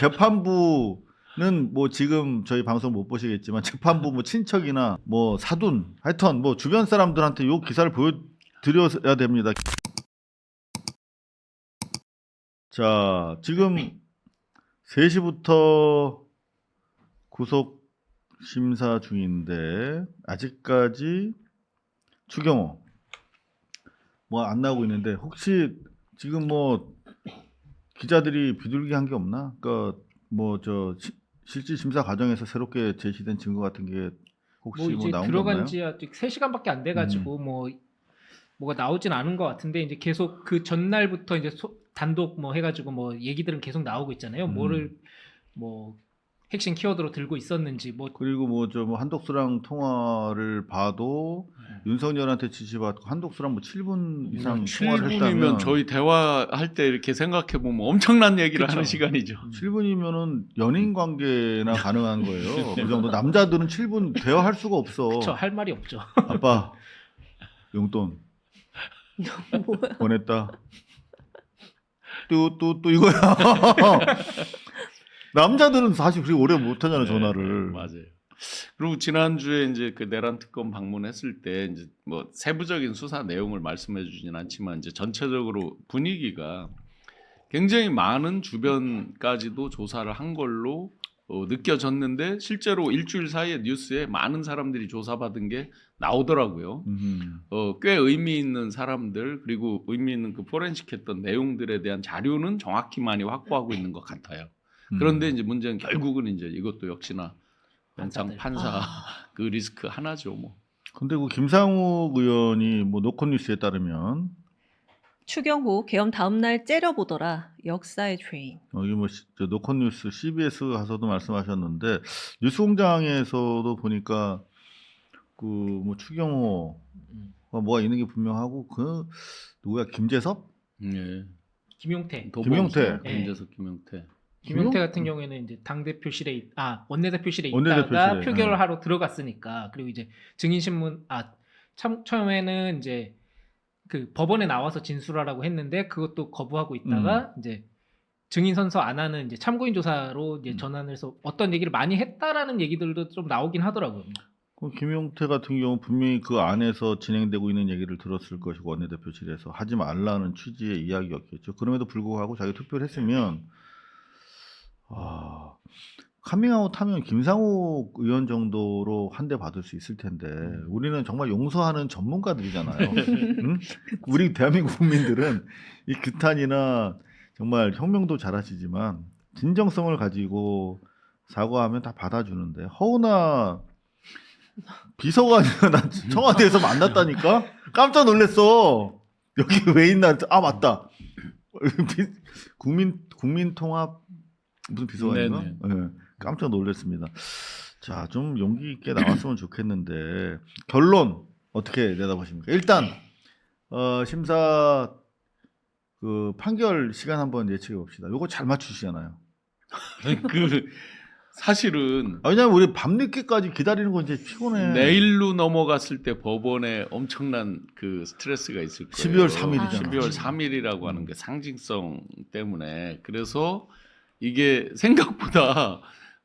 재판부 는 뭐 지금 저희 방송 못 보시겠지만 재판부 뭐 친척이나 뭐 사돈 하여튼 뭐 주변 사람들한테 요 기사를 보여드려야 됩니다. 자 지금 3시부터 구속 심사 중인데 아직까지 추경호 뭐 안 나오고 있는데 혹시 지금 뭐 기자들이 비둘기 한 게 없나? 그러니까 뭐 저 실질 심사 과정에서 새롭게 제시된 증거 같은 게 혹시 뭐 뭐, 이제 나온 게 들어간? 음. 지 아직 3시간밖에 안 돼 가지고 뭐 뭐가 나오진 않은 것 같은데 이제 계속 그 전날부터 이제 소- 단독 뭐 해가지고 뭐 얘기들은 계속 나오고 있잖아요. 음. 뭐를 뭐 핵심 키워드로 들고 있었는지 뭐 그리고 뭐저뭐 한독수랑 통화를 봐도 네. 윤석열한테 지시받고 한독수랑 뭐 7분 이상 음, 통화를 했다면 7분이면 저희 대화할 때 이렇게 생각해 보면 엄청난 얘기를 그쵸. 하는 시간이죠. 7분이면은 연인 관계나 가능한 거예요. 그 정도 남자들은 7분 대화할 수가 없어. 그쵸 할 말이 없죠. 아빠 용돈 보냈다. 또 또 또 이거야. 남자들은 사실 그렇게 오래 못 하잖아 전화를. 네, 맞아요. 그리고 지난주에 이제 그 내란 특검 방문했을 때 이제 뭐 세부적인 수사 내용을 말씀해 주진 않지만 이제 전체적으로 분위기가 굉장히 많은 주변까지도 조사를 한 걸로 어, 느껴졌는데 실제로 일주일 사이에 뉴스에 많은 사람들이 조사받은 게 나오더라고요. 음. 어, 꽤 의미 있는 사람들 그리고 의미 있는 그 포렌식했던 내용들에 대한 자료는 정확히 많이 확보하고 있는 것 같아요. 음. 그런데 이제 문제는 결국은 이제 이것도 역시나 영장 판사들. 판사 아. 그 리스크 하나죠 뭐. 근데 그 김상욱 의원이 뭐 노컷뉴스에 따르면 추경호 계엄 다음 날 째려보더라. 역사의 죄인. 어, 이게 뭐 시- 저 노컷뉴스 CBS 가서도 말씀하셨는데 뉴스공장에서도 보니까 그 뭐 추경호 음. 뭐가 있는 게 분명하고 그 누구야 김재섭? 예. 김용태. 김용태. 네. 김재석 김용태. 김용태 김용- 같은 경우에는 이제 당 대표실에 있- 아 원내 대표실에 원내대표실에, 있다가 표결을 네. 하러 들어갔으니까 그리고 이제 증인 신문 아참 처음에는 이제 그 법원에 나와서 진술하라고 했는데 그것도 거부하고 있다가 이제 증인 선서 안 하는 이제 참고인 조사로 이제 음. 전환을 해서 어떤 얘기를 많이 했다라는 얘기들도 좀 나오긴 하더라고요. 그 김용태 같은 경우 분명히 그 안에서 진행되고 있는 얘기를 들었을 것이고 원내대표실에서 하지 말라는 취지의 이야기였겠죠. 그럼에도 불구하고 자기 투표를 했으면 아, 카밍아웃 하면 김상욱 의원 정도로 한 대 받을 수 있을 텐데 우리는 정말 용서하는 전문가들이잖아요. 응? 우리 대한민국 국민들은 이 규탄이나 정말 혁명도 잘하시지만 진정성을 가지고 사과하면 다 받아주는데 허우나 비서관이나 나 청와대에서 만났다니까? 깜짝 놀랐어. 여기 왜 있나? 아 맞다. 비- 국민 국민통합 무슨 비서관인가 네네. 예, 깜짝 놀랐습니다 자 좀 용기 있게 나왔으면 좋겠는데 결론 어떻게 내다보십니까 일단 어, 심사 그 판결 시간 한번 예측해 봅시다 요거 잘 맞추시잖아요 그 사실은 아, 왜냐면 우리 밤늦게까지 기다리는 건 이제 피곤해. 내일로 넘어갔을 때 법원에 엄청난 그 스트레스가 있을 거예요. 12월 3일이잖아. 12월 3일이라고 하는 게 상징성 때문에 그래서 이게 생각보다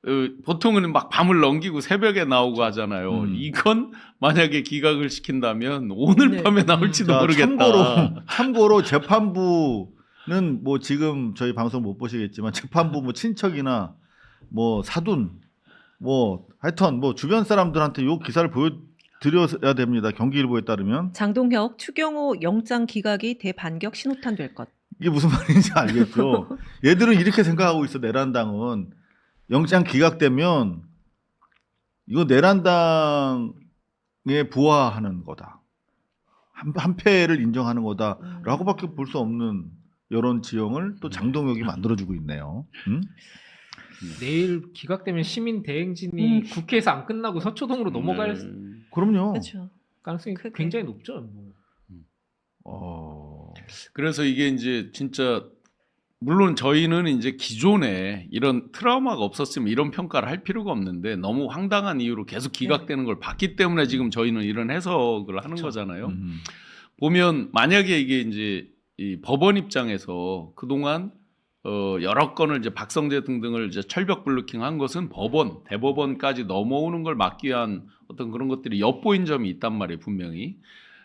어, 보통은 막 밤을 넘기고 새벽에 나오고 하잖아요. 음. 이건 만약에 기각을 시킨다면 오늘 네. 밤에 나올지도 자, 모르겠다. 참고로, 참고로 재판부는 뭐 지금 저희 방송 못 보시겠지만 재판부 뭐 친척이나 뭐 사돈 뭐 하여튼 뭐 주변 사람들한테 요 기사를 보여 드려야 됩니다. 경기일보에 따르면 장동혁 추경호 영장 기각이 대반격 신호탄 될 것. 이게 무슨 말인지 알겠죠. 얘들은 이렇게 생각하고 있어. 내란당은 영장 기각되면 이거 내란당에 부하하는 거다. 한, 한 패를 인정하는 거다라고밖에 볼 수 없는 여론 지형을 또 장동혁이 만들어주고 있네요. 음? 내일 기각되면 시민 대행진이 음. 국회에서 안 끝나고 서초동으로 넘어갈 네. 그럼요. 그렇죠. 가능성이 크게. 굉장히 높죠. 뭐. 어... 그래서 이게 이제 진짜 물론 저희는 이제 기존에 이런 트라우마가 없었으면 이런 평가를 할 필요가 없는데 너무 황당한 이유로 계속 기각되는 걸 봤기 때문에 지금 저희는 이런 해석을 하는 그쵸. 거잖아요. 음. 보면 만약에 이게 이제 이 법원 입장에서 그동안 어, 여러 건을 이제 박성재 등등을 이제 철벽 블루킹한 것은 법원, 대법원까지 넘어오는 걸 막기 위한 어떤 그런 것들이 엿보인 점이 있단 말이에요, 분명히.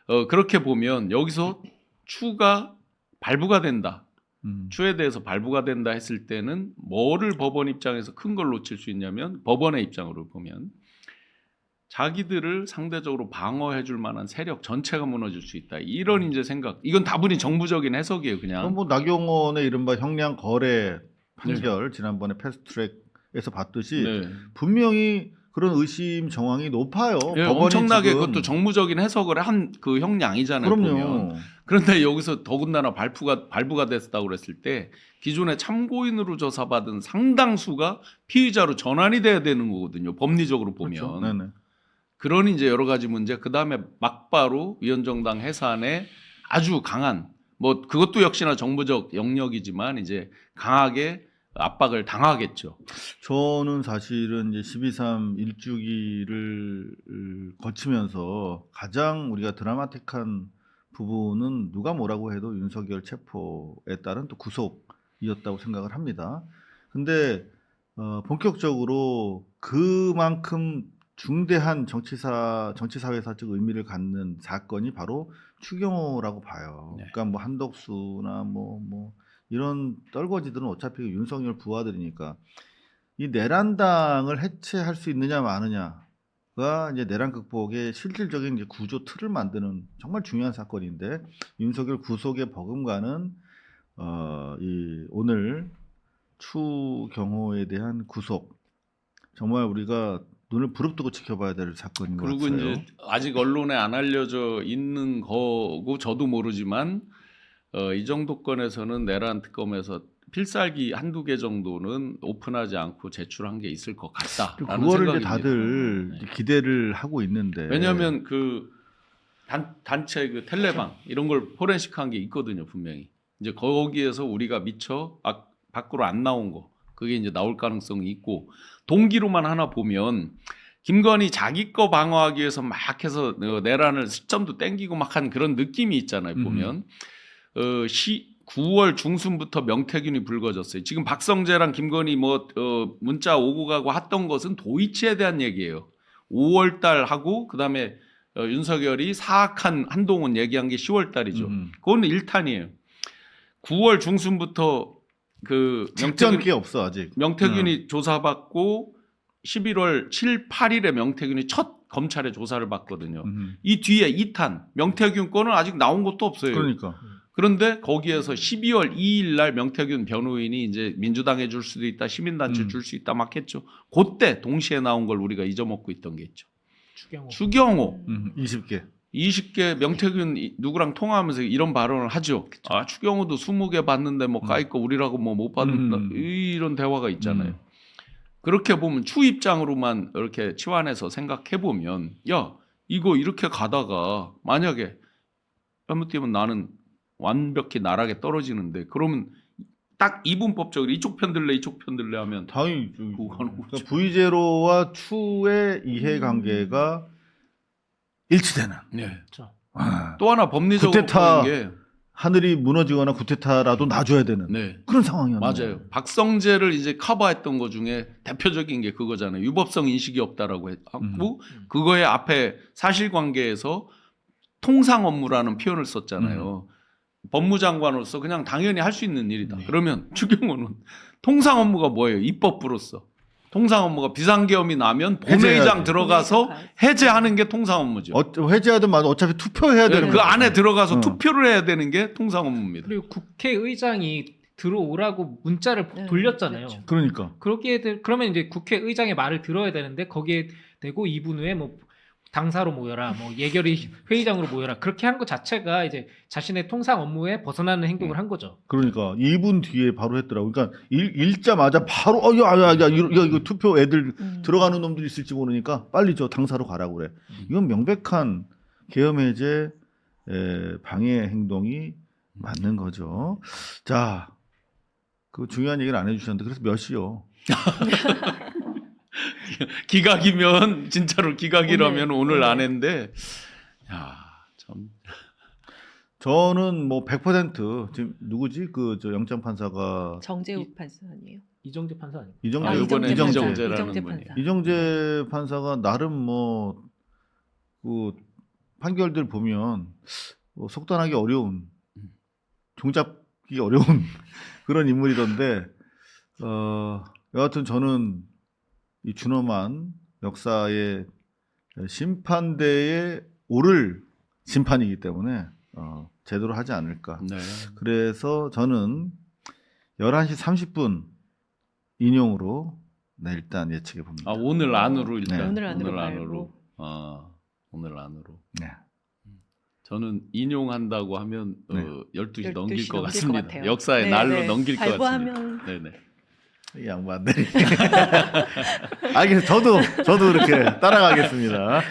어, 그렇게 보면 여기서 추가 발부가 된다. 음. 추에 대해서 발부가 된다 했을 때는 뭐를 법원 입장에서 큰 걸 놓칠 수 있냐면 법원의 입장으로 보면 자기들을 상대적으로 방어해 줄 만한 세력 전체가 무너질 수 있다. 이런 이제 생각. 이건 다분히 정부적인 해석이에요, 그냥. 뭐 나경원의 이른바 형량 거래 판결 지난번에 패스트트랙에서 봤듯이 네. 분명히 그런 의심 정황이 높아요. 예, 법원이 엄청나게 지금. 그것도 정무적인 해석을 한 그 형량이잖아요. 보면. 그럼요. 그런데 여기서 더군다나 발부가 발부가 됐다고 그랬을 때 기존에 참고인으로 조사받은 상당수가 피의자로 전환이 돼야 되는 거거든요. 법리적으로 보면. 그렇죠. 그런 이제 여러 가지 문제. 그 다음에 막바로 위원정당 해산에 아주 강한 뭐 그것도 역시나 정부적 영역이지만 이제 강하게 압박을 당하겠죠. 저는 사실은 이제 12.3 일주기를 거치면서 가장 우리가 드라마틱한 부분은 누가 뭐라고 해도 윤석열 체포에 따른 또 구속이었다고 생각을 합니다. 근데 어, 본격적으로 그만큼 중대한 정치사 정치사회사적 의미를 갖는 사건이 바로 추경호라고 봐요. 네. 그러니까 뭐 한덕수나 뭐뭐 이런 떨거지들은 어차피 윤석열 부하들이니까 이 내란당을 해체할 수 있느냐 마느냐 가 이제 내란 극복의 실질적인 이제 구조 틀을 만드는 정말 중요한 사건인데 윤석열 구속에 버금가는 어, 이 오늘 추경호에 대한 구속 정말 우리가 눈을 부릅뜨고 지켜봐야 될 사건인 것 그리고 같아요. 이제 아직 언론에 안 알려져 있는 거고 저도 모르지만 어, 이 정도 건에서는 내란 특검에서 필살기 한두 개 정도는 오픈하지 않고 제출한 게 있을 것 같다라는 그거를 이제. 다들 네. 기대를 하고 있는데 왜냐하면 그 단, 단체 그 텔레방 이런 걸 포렌식한 게 있거든요 분명히 이제 거기에서 우리가 미처 아, 밖으로 안 나온 거 그게 이제 나올 가능성이 있고 동기로만 하나 보면 김건희 자기 거 방어하기 위해서 막 해서 어, 내란을 시점도 땡기고 막 한 그런 느낌이 있잖아요 음. 보면 어, 시 9월 중순부터 명태균이 불거졌어요. 지금 박성재랑 김건희 뭐 어, 문자 오고 가고 했던 것은 도이치에 대한 얘기예요. 5월 달 하고 그다음에 어, 윤석열이 사악한 한동훈 얘기한 게 10월 달이죠. 음. 그거는 1탄이에요. 9월 중순부터 그 직전 명태균, 게 없어 아직. 명태균이 조사받고 11월 7, 8일에 명태균이 첫 검찰의 조사를 받거든요. 음. 이 뒤에 2탄 명태균 거는 아직 나온 것도 없어요. 그러니까 그런데 거기에서 12월 2일 날 명태균 변호인이 이제 민주당에 줄 수도 있다, 시민단체 음. 줄수 있다 막 했죠. 그때 동시에 나온 걸 우리가 잊어먹고 있던 게 있죠. 추경호. 추경호 음, 20개. 20개 명태균 이- 누구랑 통화하면서 이런 발언을 하죠. 아 추경호도 20개 받는데 뭐 음. 까이거 우리라고 뭐 못 받는다 음. 이런 대화가 있잖아요. 음. 그렇게 보면 추 입장으로만 이렇게 치환해서 생각해 보면 야 이거 이렇게 가다가 만약에 잘못되면 나는 완벽히 나락에 떨어지는데 그러면 딱 이분법적으로 이쪽 편 들래 이쪽 편 들래 하면 당연히 그러니까 V0와 추의 이해관계가 일치되는. 네. 그렇죠. 아, 또 하나 법리적으로 구테타. 게 하늘이 무너지거나 구테타라도 놔줘야 되는 네. 그런 상황이었네요. 맞아요. 박성재를 이제 커버했던 것 중에 대표적인 게 그거잖아요. 유법성 인식이 없다라고 했고 음. 그거에 앞에 사실관계에서 통상 업무라는 표현을 썼잖아요. 법무장관으로서 그냥 당연히 할 수 있는 일이다. 네. 그러면 추경호는 통상 업무가 뭐예요? 입법부로서 통상 업무가 비상계엄이 나면 본회의장. 들어가서 해제하는 게 통상 업무죠. 어, 해제하든 말든 어차피 투표해야 네, 되는 그 거잖아요. 안에 들어가서 어. 투표를 해야 되는 게 통상 업무입니다. 그리고 국회의장이 들어오라고 문자를 네, 돌렸잖아요. 그렇죠. 그러니까 그렇게 되- 그러면 이제 국회의장의 말을 들어야 되는데 거기에 대고 2분 후에 뭐 당사로 모여라, 뭐 예결위 회의장으로 모여라 그렇게 한 것 자체가 이제 자신의 통상 업무에 벗어나는 행동을 한 거죠. 그러니까 2분 뒤에 바로 했더라고. 그러니까 읽, 읽자마자 바로 어 야 야야 이거, 이거, 이거 투표 애들 음. 들어가는 놈들 있을지 모르니까 빨리 저 당사로 가라고 그래. 이건 명백한 계엄 해제 에, 방해 행동이 맞는 거죠. 자, 그 중요한 얘기를 안 해주셨는데 그래서 몇 시요? 기각이면 진짜로 기각이라면 오늘, 오늘, 네. 안 했는데 야 참. 저는 뭐 100% 지금 누구지 그 저 영장 판사가 정재욱 판사님이에요. 이정재 판사 아니에요? 이정재 아, 이번에 이정재 판사. 이정재라는 이정재 분이. 판사. 이정재 판사가 나름 뭐 그 판결들 보면 뭐 속단하기 어려운 종잡기 어려운 그런 인물이던데 어 여하튼 저는 이 준엄한 역사의 심판대에 오를 심판이기 때문에 어, 제대로 하지 않을까. 네. 그래서 저는 11시 30분 인용으로 네, 일단 예측해 봅니다. 아 오늘 안으로 일단 네. 오늘 안으로 오늘. 안으로. 아 오늘 안으로. 네. 저는 인용한다고 하면 네. 어, 12시 12시 넘길 것 넘길 것 같습니다. 같아요. 역사의 네, 날로 네. 넘길 것 같습니다. 네네. 이 양반들이. 알겠습니다. 저도 저도 이렇게 따라가겠습니다.